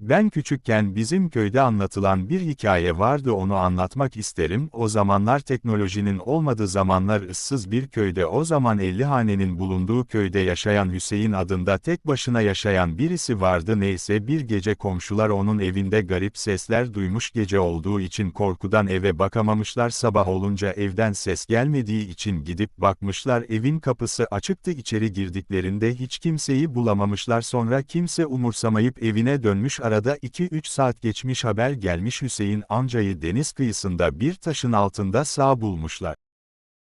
Ben küçükken bizim köyde anlatılan bir hikaye vardı onu anlatmak isterim. O zamanlar teknolojinin olmadığı zamanlar ıssız bir köyde o zaman 50 hanenin bulunduğu köyde yaşayan Hüseyin adında tek başına yaşayan birisi vardı. Neyse bir gece komşular onun evinde garip sesler duymuş. Gece olduğu için korkudan eve bakamamışlar. Sabah olunca evden ses gelmediği için gidip bakmışlar. Evin kapısı açıktı. İçeri girdiklerinde hiç kimseyi bulamamışlar. Sonra kimse umursamayıp evine dönmüş arada 2-3 saat geçmiş haber gelmiş Hüseyin amcayı deniz kıyısında bir taşın altında sağ bulmuşlar.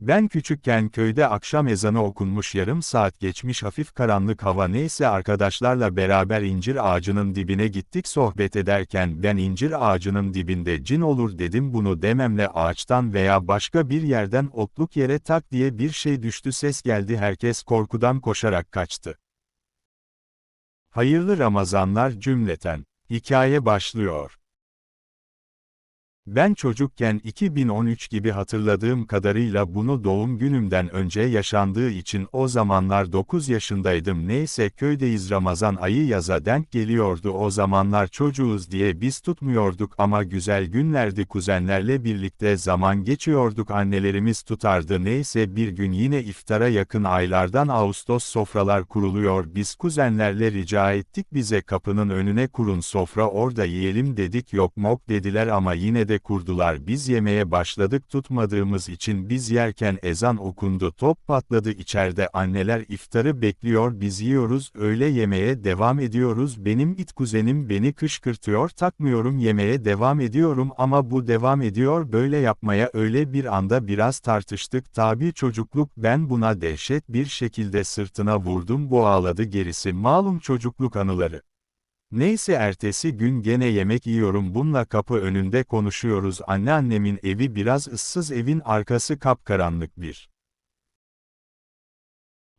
Ben küçükken köyde akşam ezanı okunmuş yarım saat geçmiş hafif karanlık hava neyse arkadaşlarla beraber incir ağacının dibine gittik sohbet ederken ben incir ağacının dibinde cin olur dedim bunu dememle ağaçtan veya başka bir yerden otluk yere tak diye bir şey düştü ses geldi herkes korkudan koşarak kaçtı. Hayırlı Ramazanlar cümleten. Hikaye başlıyor. Ben çocukken 2013 gibi hatırladığım kadarıyla bunu doğum günümden önce yaşandığı için o zamanlar 9 yaşındaydım. Neyse köydeyiz Ramazan ayı yaza denk geliyordu. O zamanlar çocuğuz diye biz tutmuyorduk ama güzel günlerdi. Kuzenlerle birlikte zaman geçiyorduk annelerimiz tutardı. Neyse bir gün yine iftara yakın aylardan Ağustos sofralar kuruluyor. Biz kuzenlerle rica ettik bize kapının önüne kurun sofra orada yiyelim. dedik. Yok mok dediler ama yine de kurdular biz yemeye başladık tutmadığımız için biz yerken ezan okundu top patladı içeride anneler iftarı bekliyor biz yiyoruz öyle yemeye devam ediyoruz benim it kuzenim beni kışkırtıyor takmıyorum yemeye devam ediyorum ama bu devam ediyor böyle yapmaya öyle bir anda biraz tartıştık tabi çocukluk ben buna dehşet bir şekilde sırtına vurdum bu ağladı gerisi malum çocukluk anıları. Neyse ertesi gün gene yemek yiyorum bununla kapı önünde konuşuyoruz. Anneannemin evi biraz ıssız evin arkası kapkaranlık bir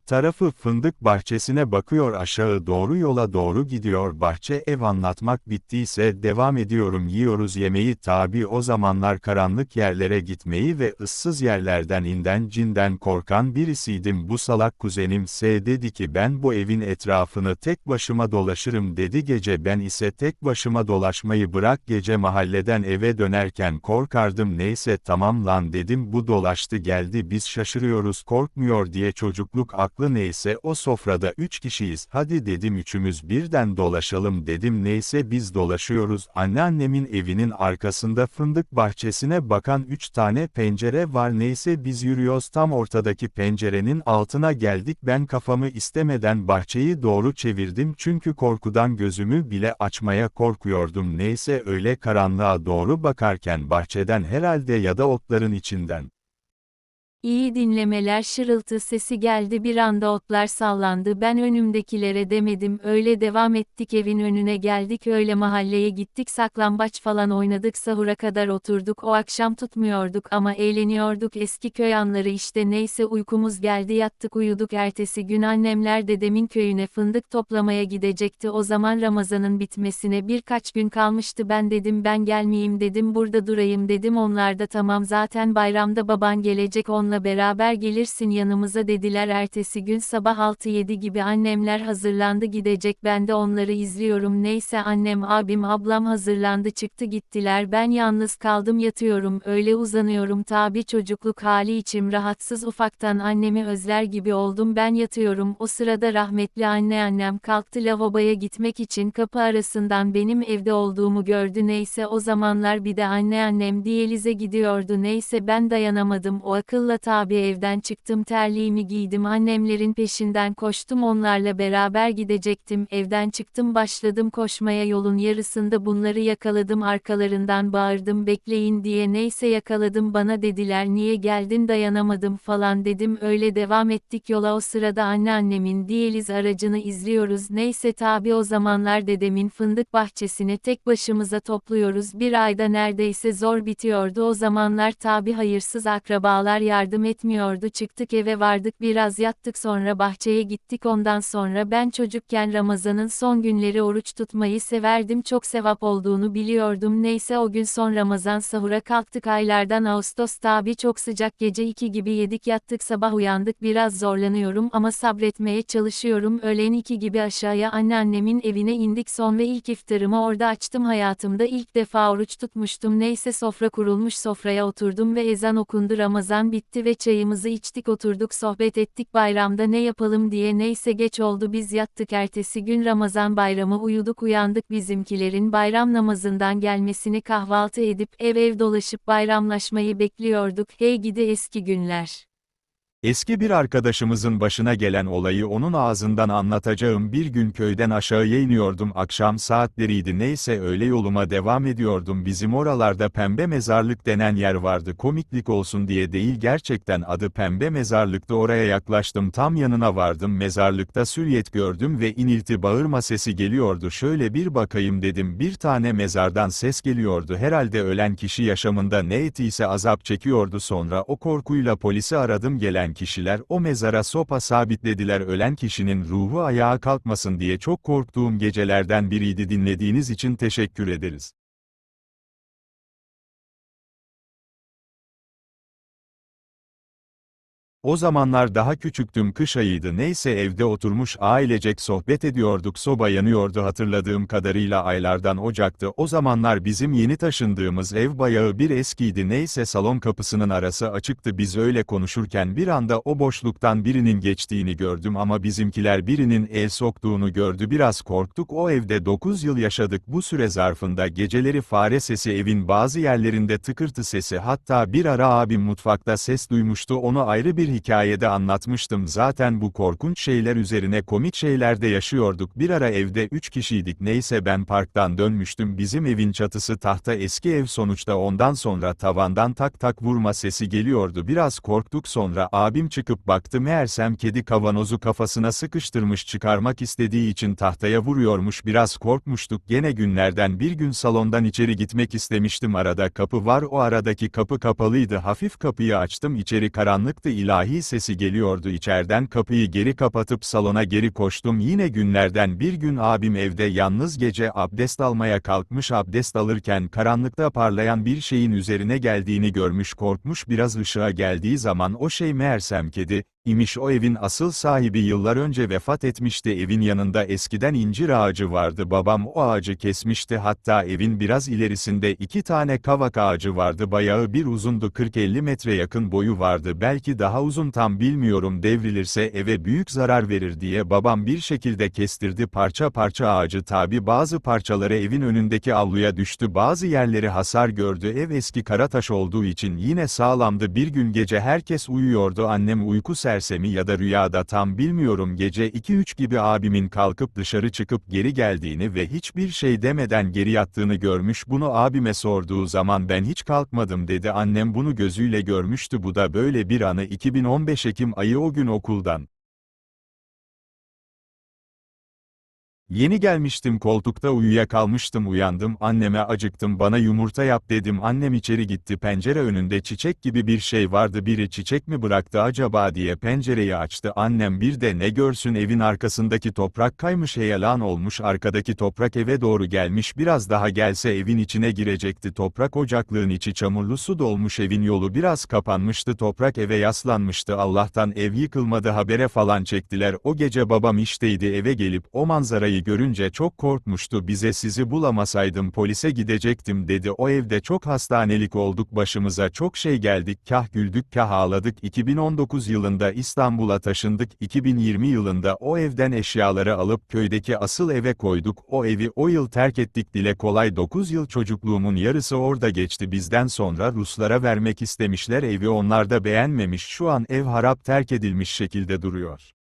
tarafı fındık bahçesine bakıyor aşağı doğru yola doğru gidiyor. Bahçe ev anlatmak bittiyse devam ediyorum yiyoruz yemeği. Tabi o zamanlar karanlık yerlere gitmeyi ve ıssız yerlerden inden cinden korkan birisiydim. Bu salak kuzenim S dedi ki ben bu evin etrafını tek başıma dolaşırım. dedi. Gece ben ise tek başıma dolaşmayı bırak gece mahalleden eve dönerken korkardım. Neyse tamam lan dedim. Bu dolaştı geldi. Biz şaşırıyoruz korkmuyor diye çocukluk aklı neyse o sofrada üç kişiyiz. Hadi dedim üçümüz birden dolaşalım dedim. Neyse biz dolaşıyoruz. Anneannemin evinin arkasında fındık bahçesine bakan üç tane pencere var. Neyse biz yürüyoruz. Tam ortadaki pencerenin altına geldik. Ben kafamı istemeden bahçeyi doğru çevirdim. Çünkü korkudan gözümü bile açmaya korkuyordum. Neyse öyle karanlığa doğru bakarken bahçeden herhalde ya da otların içinden İyi dinlemeler şırıltı sesi geldi bir anda otlar sallandı. Ben önümdekilere demedim öyle devam ettik evin önüne geldik öyle mahalleye gittik saklambaç falan oynadık sahura kadar oturduk o akşam tutmuyorduk ama eğleniyorduk eski köy anları işte neyse uykumuz geldi yattık uyuduk ertesi gün annemler dedemin köyüne fındık toplamaya gidecekti o zaman Ramazan'ın bitmesine birkaç gün kalmıştı ben dedim ben gelmeyeyim dedim burada durayım dedim onlar da tamam zaten bayramda baban gelecek onlar onunla beraber gelirsin yanımıza dediler. Ertesi gün sabah 6-7 gibi annemler hazırlandı gidecek. Ben de onları izliyorum. Neyse annem abim ablam hazırlandı çıktı gittiler. Ben yalnız kaldım yatıyorum. Öyle uzanıyorum. Tabi çocukluk hali içim rahatsız. Ufaktan annemi özler gibi oldum. Ben yatıyorum. O sırada rahmetli anneannem kalktı lavaboya gitmek için. Kapı arasından benim evde olduğumu gördü. Neyse o zamanlar bir de anneannem diyalize gidiyordu. Neyse ben dayanamadım. O akılla tabi evden çıktım terliğimi giydim annemlerin peşinden koştum onlarla beraber gidecektim. Evden çıktım başladım koşmaya yolun yarısında bunları yakaladım arkalarından bağırdım bekleyin diye neyse yakaladım bana dediler niye geldin dayanamadım falan dedim. Öyle devam ettik yola o sırada anneannemin diyeliz aracını izliyoruz. Neyse tabi o zamanlar dedemin fındık bahçesini tek başımıza topluyoruz bir ayda neredeyse zor bitiyordu o zamanlar tabi hayırsız akrabalar yardım yardım etmiyordu. Çıktık eve vardık biraz yattık sonra bahçeye gittik. Ondan sonra ben çocukken Ramazan'ın son günleri oruç tutmayı severdim çok sevap olduğunu biliyordum. Neyse o gün son Ramazan sahura kalktık aylardan Ağustos tabi çok sıcak gece 2 gibi yedik yattık sabah uyandık biraz zorlanıyorum ama sabretmeye çalışıyorum. Öğlen 2 gibi aşağıya anneannemin evine indik son ve ilk iftarımı orada açtım. Hayatımda ilk defa oruç tutmuştum. Neyse sofra kurulmuş sofraya oturdum ve ezan okundu. Ramazan bitti ve çayımızı içtik oturduk sohbet ettik bayramda ne yapalım diye neyse geç oldu biz yattık ertesi gün Ramazan bayramı uyuduk uyandık bizimkilerin bayram namazından gelmesini kahvaltı edip ev ev dolaşıp bayramlaşmayı bekliyorduk hey gidi eski günler. Eski bir arkadaşımızın başına gelen olayı onun ağzından anlatacağım bir gün köyden aşağıya iniyordum. Akşam saatleriydi neyse öyle yoluma devam ediyordum. Bizim oralarda pembe mezarlık denen yer vardı. Komiklik olsun diye değil gerçekten adı pembe mezarlıktı. Oraya yaklaştım tam yanına vardım. Mezarlıkta süryet gördüm ve inilti bağırma sesi geliyordu. Şöyle bir bakayım dedim. Bir tane mezardan ses geliyordu. Herhalde ölen kişi yaşamında ne ettiyse azap çekiyordu. Sonra o korkuyla polisi aradım. Gelen kişiler o mezara sopa sabitlediler ölen kişinin ruhu ayağa kalkmasın diye çok korktuğum gecelerden biriydi dinlediğiniz için teşekkür ederiz. O zamanlar daha küçüktüm kış ayıydı. Neyse evde oturmuş ailecek sohbet ediyorduk. Soba yanıyordu hatırladığım kadarıyla aylardan ocaktı. O zamanlar bizim yeni taşındığımız ev bayağı bir eskiydi. Neyse salon kapısının arası açıktı. Biz öyle konuşurken bir anda o boşluktan birinin geçtiğini gördüm ama bizimkiler birinin el soktuğunu gördü. Biraz korktuk. O evde 9 yıl yaşadık. Bu süre zarfında geceleri fare sesi evin bazı yerlerinde tıkırtı sesi hatta bir ara abim mutfakta ses duymuştu. Onu ayrı bir hikayede anlatmıştım. Zaten bu korkunç şeyler üzerine komik şeylerde yaşıyorduk. Bir ara evde 3 kişiydik. Neyse ben parktan dönmüştüm. Bizim evin çatısı tahta eski ev sonuçta. Ondan sonra tavandan tak tak vurma sesi geliyordu. Biraz korktuk sonra abim çıkıp baktı. Meğersem kedi kavanozu kafasına sıkıştırmış çıkarmak istediği için tahtaya vuruyormuş. Biraz korkmuştuk. Gene günlerden bir gün salondan içeri gitmek istemiştim. Arada kapı var o aradaki kapı kapalıydı. Hafif kapıyı açtım. İçeri karanlıktı. İlahi sesi geliyordu içerden kapıyı geri kapatıp salona geri koştum. Yine günlerden bir gün abim evde yalnız gece abdest almaya kalkmış abdest alırken karanlıkta parlayan bir şeyin üzerine geldiğini görmüş korkmuş biraz ışığa geldiği zaman o şey meğersem kedi, imiş o evin asıl sahibi yıllar önce vefat etmişti. Evin yanında eskiden incir ağacı vardı. Babam o ağacı kesmişti. Hatta evin biraz ilerisinde iki tane kavak ağacı vardı. Bayağı bir uzundu. 40-50 metre yakın boyu vardı. Belki daha uzun tam bilmiyorum devrilirse eve büyük zarar verir diye babam bir şekilde kestirdi. Parça parça ağacı tabi bazı parçaları evin önündeki avluya düştü. Bazı yerleri hasar gördü. Ev eski karataş olduğu için yine sağlamdı. Bir gün gece herkes uyuyordu. Annem uyku sersemi ya da rüyada tam bilmiyorum gece 2-3 gibi abimin kalkıp dışarı çıkıp geri geldiğini ve hiçbir şey demeden geri yattığını görmüş bunu abime sorduğu zaman ben hiç kalkmadım dedi annem bunu gözüyle görmüştü bu da böyle bir anı 2015 Ekim ayı o gün okuldan. Yeni gelmiştim koltukta uyuyakalmıştım uyandım anneme acıktım bana yumurta yap dedim annem içeri gitti pencere önünde çiçek gibi bir şey vardı biri çiçek mi bıraktı acaba diye pencereyi açtı annem bir de ne görsün evin arkasındaki toprak kaymış heyelan olmuş arkadaki toprak eve doğru gelmiş biraz daha gelse evin içine girecekti toprak ocaklığın içi çamurlu su dolmuş evin yolu biraz kapanmıştı toprak eve yaslanmıştı Allah'tan ev yıkılmadı habere falan çektiler o gece babam işteydi eve gelip o manzarayı görünce çok korkmuştu bize sizi bulamasaydım polise gidecektim dedi. O evde çok hastanelik olduk başımıza çok şey geldik kah güldük kah ağladık. 2019 yılında İstanbul'a taşındık 2020 yılında o evden eşyaları alıp köydeki asıl eve koyduk. O evi o yıl terk ettik dile kolay 9 yıl çocukluğumun yarısı orada geçti. Bizden sonra Ruslara vermek istemişler evi onlar da beğenmemiş şu an ev harap terk edilmiş şekilde duruyor.